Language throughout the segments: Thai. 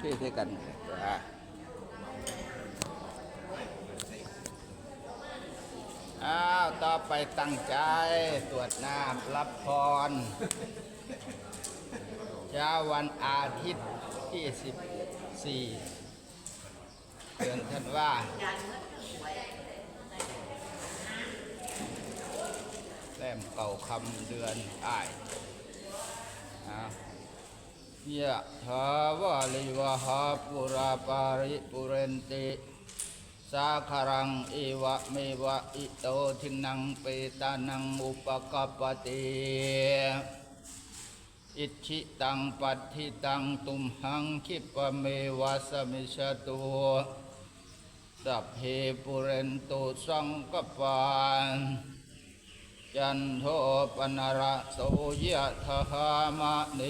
ช่วยเทกันอะอ้าว ต่อไปตั้งใจตรวจน้ำรับพรเช้าวันอาทิตย์ที่ 14 เดือนธันวาแต้มเก่าคำเดือนอ้ายอ้าว ยะถาวาลิวหาปุราปาริปุเรนติ สาคารังเอวะเมวะอิโตทินังเปตานังอุปกปปติอิชิตังปัฏฐิตังตุมหังคิปะเมวะสมิชตุสัพเพปุเรนตุสังกปานจันโทปนระโสยะทหามะเน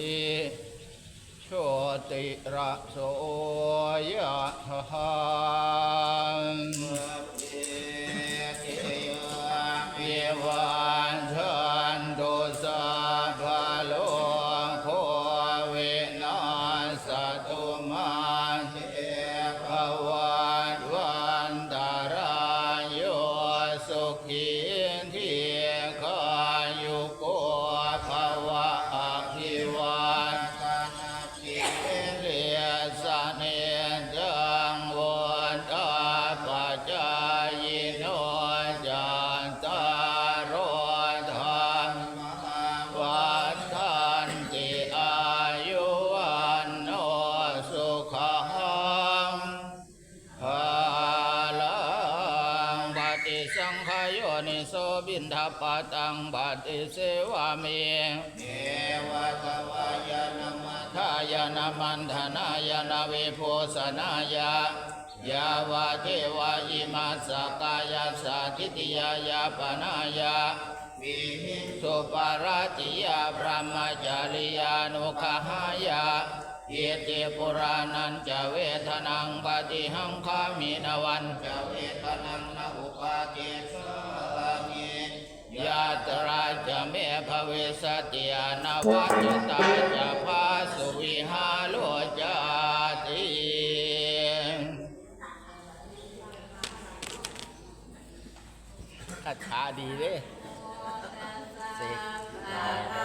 โชติระโสยะทหา โสบินทปาตังบัติเสวามิเอวะตวายนมัทายนามันธนายนาเวโพสนายายาวาเทวาอิมาสกายาสาทิติยายาปนายาวิหิสุปาราติยาพระมจาริยานุขหายาเยเตปุรานันจะเวทนังปฏิหังคามินวันจะเวทนัง สติยานวัจตาจะพาสุวิหาโลจาติคาถาดีเด้เสก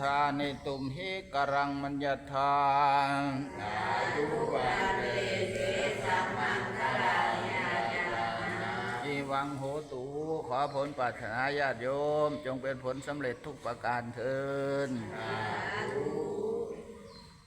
ธานิตุมหิกรังมัญญาธานอายุวันเตเสสัมมังคลายาอีวังโหตูขอผลปรารถนาญาติโยม จงเป็นผลสำเร็จทุกประการเทินส